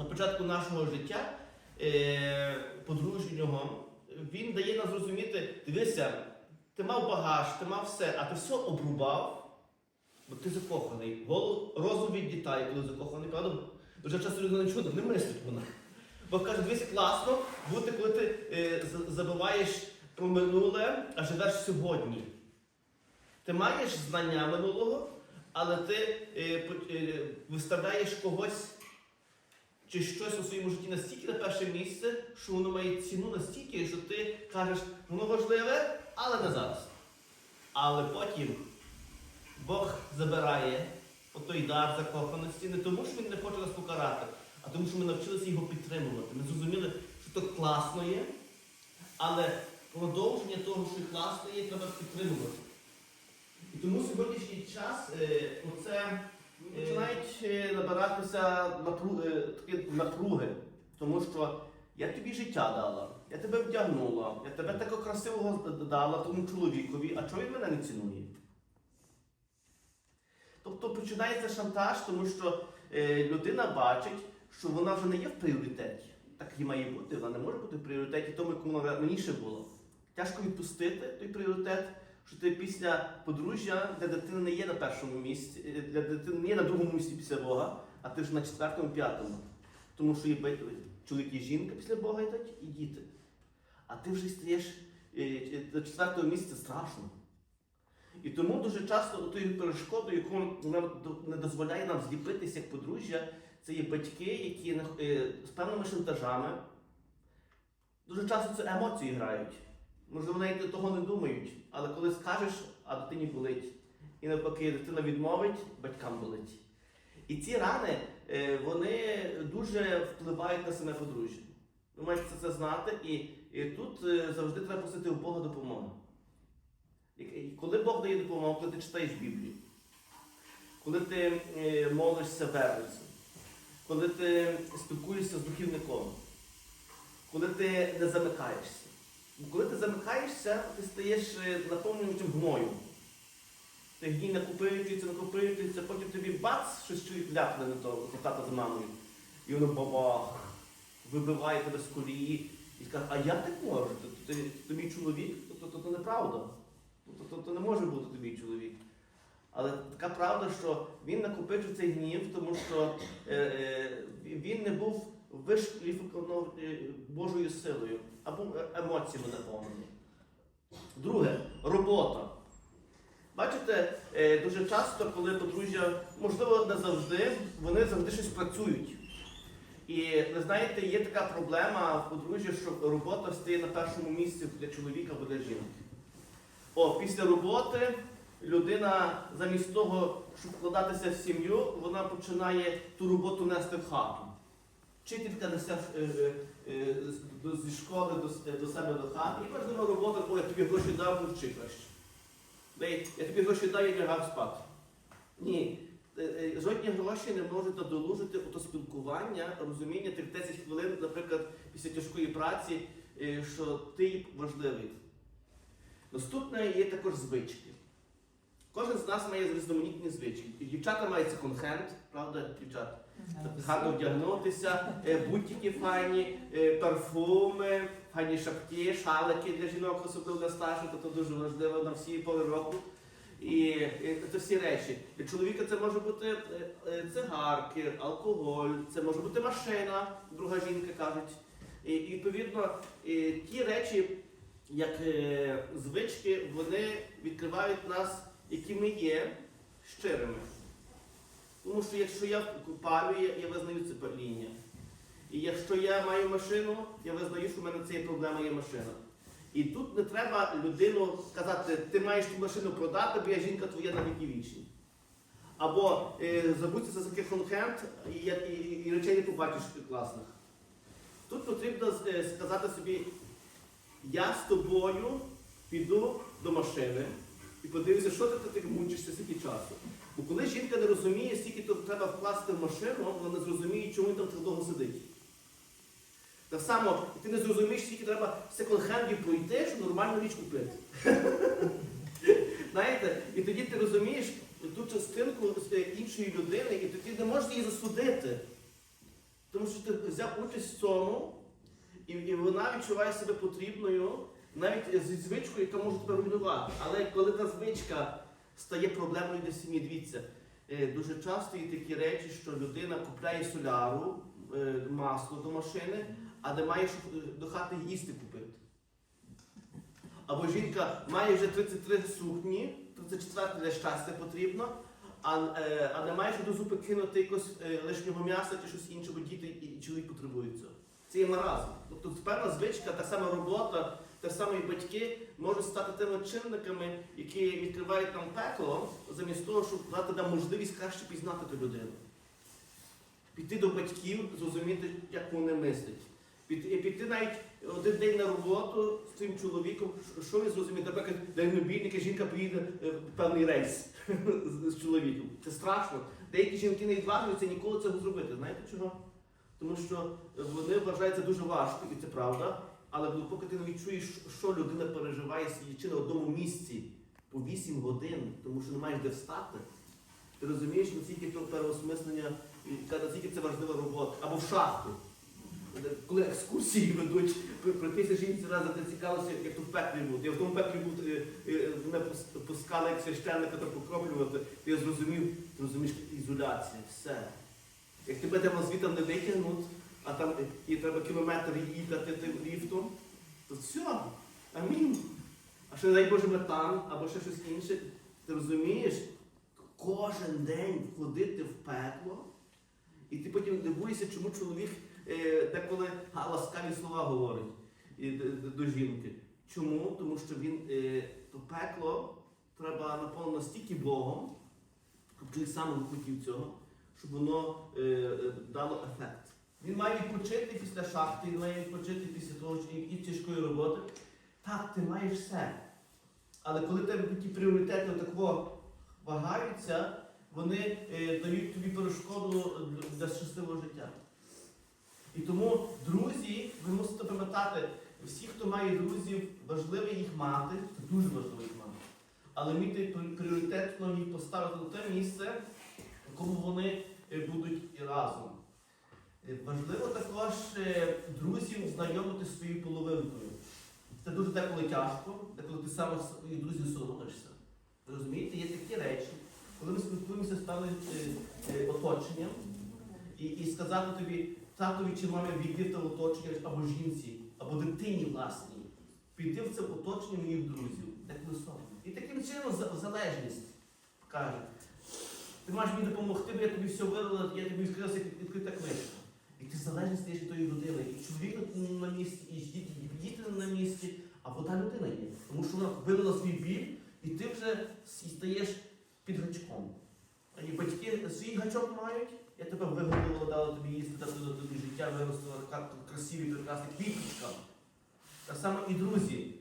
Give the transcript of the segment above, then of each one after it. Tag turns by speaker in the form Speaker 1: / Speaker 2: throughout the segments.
Speaker 1: на початку нашого життя е, подружнього, він дає нам зрозуміти, дивися, ти мав багаж, ти мав все, а ти все обрубав, бо ти закоханий. Голов, розум відлітає, коли закоханий, правда? Дуже часто людина нічого не мислить вона. Бо каже, дивися, класно бути, коли ти е, забуваєш про минуле, а живеш сьогодні. Ти маєш знання минулого, але ти е, е, виставляєш когось чи щось у своєму житті настільки на перше місце, що воно має ціну настільки, що ти кажеш, воно важливе, але не зараз. Але потім Бог забирає отой дар закоханості не тому, що він не хоче нас покарати, а тому, що ми навчилися його підтримувати. Ми зрозуміли, що то класно є, але продовження того, що класно є, треба підтримувати. І тому сьогоднішній час е, оце починають е, набиратися напру- е, такі напруги, тому що я тобі життя дала, я тебе вдягнула, я тебе такого красивого дала тому чоловікові, а чого він мене не цінує? Тобто починається шантаж, тому що е, людина бачить, що вона вже не є в пріоритеті. Так і має бути, вона не може бути в пріоритеті тому, якому вона раніше було. Тяжко відпустити той пріоритет, що ти після подружжя, де дитина не є на першому місці, е, для дитини не є на другому місці після Бога, а ти ж на четвертому, п'ятому. Тому що є чоловік і жінка після Бога йдуть, і діти. А ти вже стаєш е, е, до четвертого місця страшно. І тому дуже часто тою перешкодою, яку не дозволяє нам зліпитися як подружжя, це є батьки, які з певними шантажами. Дуже часто це емоції грають. Можливо, навіть того не думають, але коли скажеш, а дитині болить. І навпаки, дитина відмовить, батькам болить. І ці рани е, вони дуже впливають на саме подружжя. Ви маєте це знати, і, і тут е, завжди треба просити у Бога допомоги. Коли Бог дає допомогу, коли ти читаєш Біблію, коли ти е, молишся верницю, коли ти спілкуєшся з духівником, коли ти не замикаєшся. Коли ти замикаєшся, ти стаєш е, наповнювачем гною. Ти гній накопичується, накопичується, потім тобі бац, щось чоловік ляпне на то, тата з мамою. І воно бабах, вибиває тебе з колії і каже, а я так можу, то, то, то мій чоловік, то, то, то неправда. То, то, то не може бути тобі чоловік. Але така правда, що він накопичив цей гнів, тому що е, е, він не був вишкаліфікований е, Божою силою, а був е- емоціями наповнений. Друге, робота. Бачите, е, дуже часто, коли подружжя, можливо, не завжди, вони завжди щось працюють. І ви знаєте, є така проблема в подружжі, що робота стає на першому місці для чоловіка або для жінки. О, після роботи людина замість того, щоб вкладатися в сім'ю, вона починає ту роботу нести в хату. Вчителька несе е, е, е, зі школи до, до себе до хати, і важлива робота, коли я тобі гроші дав, ну вчи краще. Я тобі гроші дав, я лягав спати. Ні. Жодні гроші не можуть надолужити ото спілкування, розуміння тих 10 хвилин, наприклад, після тяжкої праці, що ти важливий. Наступне є також звички. Кожен з нас має різноманітні звички. Дівчата мають секонд-хенд, правда, дівчата? Гарно вдягнутися, е, бутики файні, е, парфуми, файні шапки, шалики для жінок, особливо для старших, то дуже важливо на всі пори року. І, це всі речі. Для чоловіка це може бути е, цигарки, алкоголь, це може бути машина, друга жінка кажуть. І, відповідно, ті речі, як звички, вони відкривають нас, які ми є щирими. Тому що якщо я палю, я, я визнаю це паління. І якщо я маю машину, я визнаю, що в мене це є проблема, є машина. І тут не треба людину сказати, ти маєш ту машину продати, бо я жінка твоя на віки вічні. Або е, забудься за секонд-хенд і, і, і, і речей не побачиш класних. Тут потрібно е, сказати собі, я з тобою піду до машини і подивлюся, що ти тут мучишся скільки часу. Бо коли жінка не розуміє, скільки тут треба вкласти в машину, вона не зрозуміє, чому він там так довго сидить. Так само, ти не зрозумієш, скільки треба секонд-хендів пройти, щоб нормальну річ купити. Знаєте, і тоді ти розумієш, ту частинку іншої людини, і тоді не можна її засудити. Тому що ти взяв участь в цьому, і вона відчуває себе потрібною навіть зі звичкою, яка може тебе руйнувати. Але коли та звичка стає проблемою для сім'ї, дивіться, е, дуже часто є такі речі, що людина купляє соляру, е, масло до машини, а не має е, до хати їсти купити. Або жінка має вже 33 сукні, 34 для щастя потрібно, а, а не має що до зупи кинути якось лишнього м'яса чи щось інше, бо діти і, чоловік потребують. Це є маразм. Тобто певна звичка, та сама робота, та саме і батьки можуть стати тими чинниками, які відкривають нам пекло, замість того, щоб дати нам можливість краще пізнати ту людину. Піти до батьків, зрозуміти, як вони мислять. Піти, піти навіть один день на роботу з цим чоловіком, що- він зрозуміє, наприклад, день мобільника, жінка поїде е, в певний рейс з, чоловіком. Це страшно. Деякі жінки не відважуються ніколи цього зробити. Знаєте чого? Тому що вони вважають це дуже важко, і це правда. Але поки ти не відчуєш, що людина переживає сидячи на одному місці по 8 годин, тому що не маєш де встати, ти розумієш, наскільки то переосмислення, наскільки це важлива робота. Або в шахту. Коли екскурсії ведуть, при- жінці разом ти цікавився, як то в пеклі бути. Я в тому пеклі був, е, е, мене пускали як священника та покроплювати. Ти зрозумів, ти розумієш, ізоляція, все. Як тебе там звітом не витягнуть, а там е, і треба кілометр їхати тим ліфтом, то все, амінь. А ще дай Боже метан або ще щось інше. Ти розумієш, кожен день ходити в пекло, і ти потім дивуєшся, чому чоловік е, деколи ласкаві слова говорить д- до жінки. Чому? Тому що він е, то пекло треба наповнено настільки Богом, щоб чоловік хотів цього, щоб воно е, е, дало ефект. Він має відпочити після шахти, він має відпочити після того і тяжкої роботи. Так, ти маєш все. Але коли тебе ті пріоритети такого вагаються, вони е, дають тобі перешкоду для щасливого життя. І тому, друзі, ви мусите пам'ятати, всі, хто має друзів, важливо їх мати, це дуже важливо їх мати. Але мати пріоритетно їх поставити на те місце, в якому вони е, будуть і разом. Е, Важливо також е, друзів знайомити з своєю половинкою. Це дуже деколи тяжко, деколи ти саме з своїх друзів соромишся. Розумієте, є такі речі, коли ми спілкуємося з певним е, оточенням, і, і сказати тобі, татові чи мамі війди в те оточення або жінці, або дитині власній, піти в це оточення моїх друзів, як високо. І таким чином залежність каже. Ти маєш мені допомогти, бо я тобі все вирила, я тобі відкрилася відкрита книжка. І ти залежний стаєш від тої людини. І чоловік на місці, і діти, і діти на місці, а вода людина є. Тому що вона вилила свій біль, і ти вже стаєш під гачком. І батьки свій гачок мають, я тебе вигодувала, дала тобі їсти, дала тобі життя, виростила така красиві, прекрасна квіточка. Так само і друзі.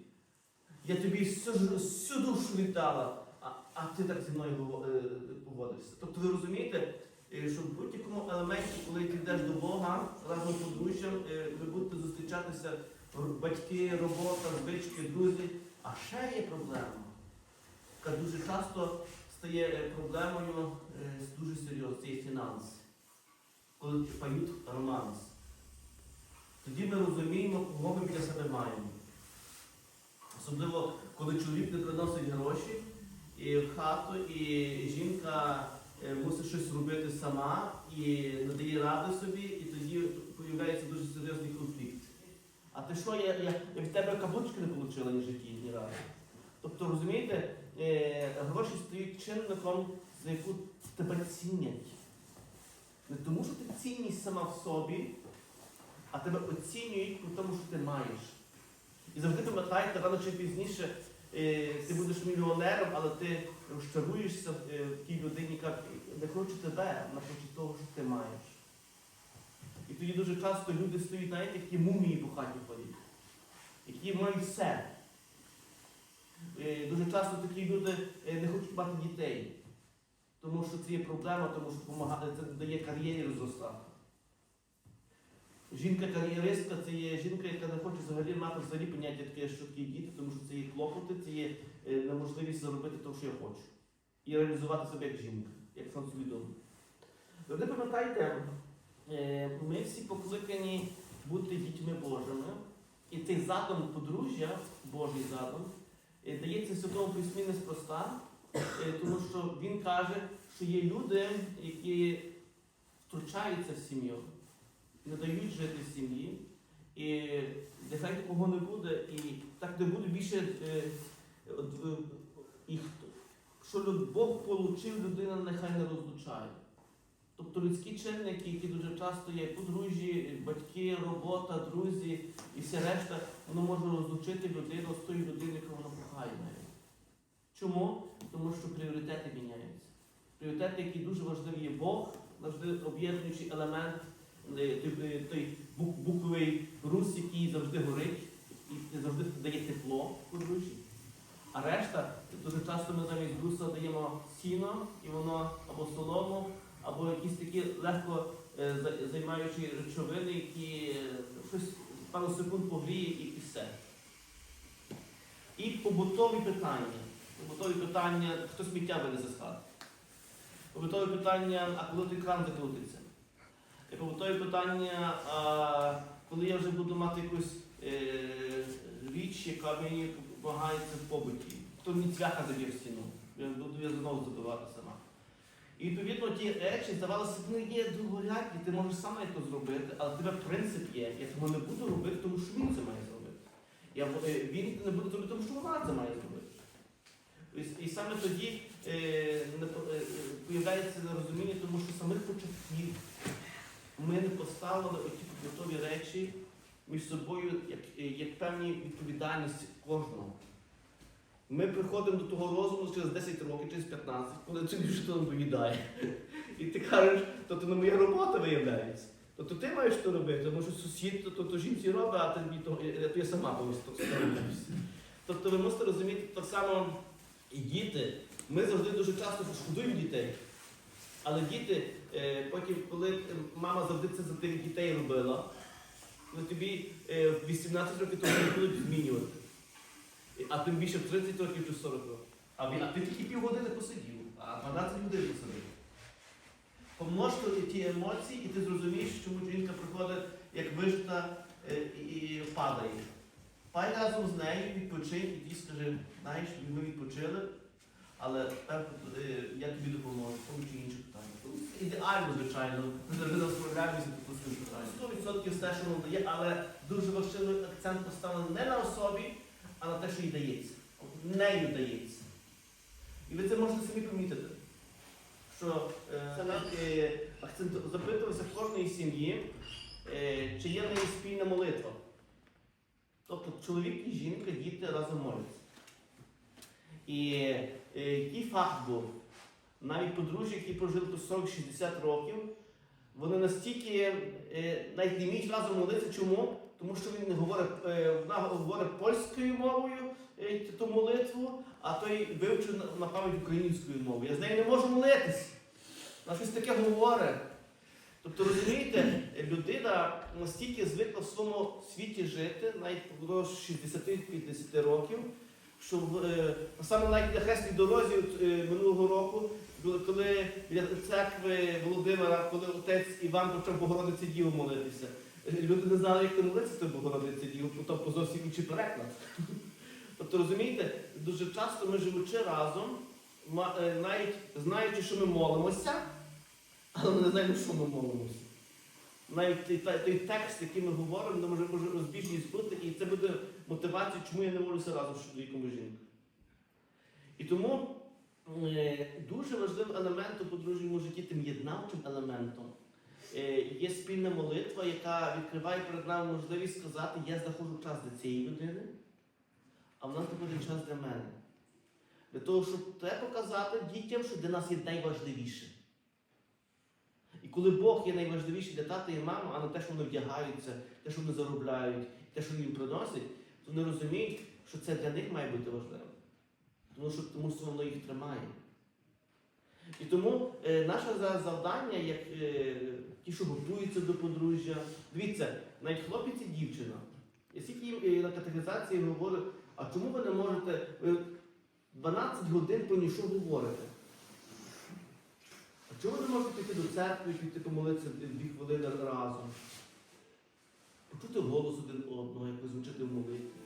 Speaker 1: Я тобі всю, всю душу віддала, а, а ти так зі мною е, поводишся. Тобто ви розумієте, що в будь-якому елементі, коли ти йдеш до Бога разом з подружжям, е, ви будете зустрічатися батьки, робота, звички, друзі. А ще є проблема, яка дуже часто стає е, проблемою е, дуже серйозно, це є фінанси. Коли пають романс. Тоді ми розуміємо, кого ми біля себе маємо. Особливо, коли чоловік не приносить гроші і в хату, і жінка е, мусить щось робити сама і не дає ради собі, і тоді з'являється дуже серйозний конфлікт. А ти що, я, я, я від тебе каблучки не отримала ні житті, ні разу. Тобто, розумієте, е, гроші стають чинником, за яку тебе цінять. Не тому, що ти цінність сама в собі, а тебе оцінюють по тому, що ти маєш. І завжди пам'ятайте, рано чи пізніше е, ти будеш мільйонером, але ти розчаруєшся е, в тій людині, яка не хоче тебе, вона хоче того, що ти маєш. І тоді дуже часто люди стоять, знаєте, які мумії по хаті ходять, які мають все. Е, Дуже часто такі люди е, не хочуть мати дітей, тому що це є проблема, тому що це дає кар'єрі розростати. Жінка-кар'єристка це є жінка, яка не хоче взагалі мати взагалі поняття таке, що такі діти, тому що це є клопоти, це є е, неможливість заробити те, що я хочу. і реалізувати себе як жінка, як самосвідомо. Ви пам'ятаєте, е, ми всі покликані бути дітьми Божими, і цей задум подружжя, Божий задум, е, дається Святому Письмі неспроста, тому що він каже, що є люди, які втручаються в сім'ю, не дають жити сім'ї, і нехай такого не буде, і так не буде більше. е, от, е, і хто- що Бог получив, людина нехай не розлучає. Тобто людські чинники, які дуже часто є подружжі, батьки, робота, друзі і все решта, воно може розлучити людину з тої людини, яку вона кохає навіть. Чому? Тому що пріоритети міняються. Пріоритети, які дуже важливі є Бог, завжди об'єднуючий елемент, е, той, той бук- буквовий рус, який завжди горить і завжди дає тепло подружжі. А решта, дуже часто ми замість бруса даємо сіно, і воно або солому, або якісь такі легко е, займаючі речовини, які е, щось пару секунд погріє і, все. І побутові питання. Побутові питання, хто сміття винесе з хати. Побутові питання, а коли той кран закрутиться. І побутові питання, а коли я вже буду мати якусь е, річ, яка мені допомагається в побуті. Хто мені цвяха заб'є в стіну, я буду я знову забивати сама. І відповідно ті речі здавалося, вони є другорядні, ти можеш сама це зробити, але в тебе принцип є. Я цього не буду робити, тому що він це має зробити. Я, е, він не буде зробити, тому що вона це має зробити. І, саме тоді е, е, е, появляється нерозуміння, тому що самих початків поставили оті побутові речі між собою як, е, як певні відповідальності кожного. Ми приходимо до того розуму через 10 років, через 15, коли тобі вже то надоїдає. І ти кажеш, то це не моя робота виявляється. Тобто ти маєш то робити, тому що сусід то, то, то жінці робить, а тобі то, то я сама справляюся. Тобто ви мусите розуміти так само і діти. Ми завжди дуже часто шкодуємо дітей. Але діти, е, потім, коли е, мама завжди це за тих дітей робила, ну тобі е, в 18 років того не будуть змінювати. А тим більше в 30 років чи 40 років. А, ти тільки півгодини посидів, а 12 годин посидів. Помнож то ті емоції, і ти зрозумієш, чому жінка приходить як вижита і падає. Пай разом з нею, відпочинь, і скажи, знаєш, ми відпочили, але тепер я тобі допоможу, тому чи інше питання. Ідеально, звичайно, ми справляємося по цим питанням. 100% все, що нам дає, але дуже важливий акцент поставлений не на особі, а на те, що їй дається. Нею дається. І ви це можете самі помітити. Що е, акцент запитувався в кожної сім'ї, е, чи є в неї спільна молитва. Тобто чоловік і жінка, діти разом моляться. І е, який факт був? Навіть подружжя, які прожили по 40-60 років, вони настільки е, навіть не вміють разом молитися. Чому? Тому що він говорить, е, вона говорить польською мовою е, ту молитву, а той вивчив на пам'ять українською мовою. Я з нею не можу молитись. Вона щось таке говорить. Тобто, розумієте, людина настільки звикла в своєму світі жити, навіть до 60-50 років, що е, саме на хресній дорозі е, минулого року, коли- біля церкви Володимира, коли отець Іван почав Богородиці Діву молитися, е, люди не знали, як ти молитися тою Богородиці Діву, тобто зовсім інший переклад. Тобто, розумієте, дуже часто ми живучи разом, навіть знаючи, що ми молимося, але ми не знаємо, що ми молимося. Навіть той, той, текст, який ми говоримо, може розбіжність бути, і це буде мотивацією, чому я не молюся разом з чоловіком і жінкою. І тому е, дуже важливим елементом подружньому житті, тим єднавчим елементом, е, є спільна молитва, яка відкриває перед нами можливість сказати, я знаходжу час для цієї людини, а в нас знаходить час для мене. Для того, щоб те показати дітям, що для нас є найважливіше. І коли Бог є найважливіший для тата і мами, а не те, що вони вдягаються, те, що вони заробляють, те, що їм приносять, то вони розуміють, що це для них має бути важливим. Тому що, тому що воно їх тримає. І тому е, наше завдання, як е, ті, що готуються до подружжя, дивіться, навіть хлопець і дівчина. Я скільки їм е, на катехізації говорю, а чому ви не можете ви 12 годин про нічого говорите? можете піти до церкви, піти помолитися дві хвилини разом. Почути голос один одного, як ви звучите в молитві.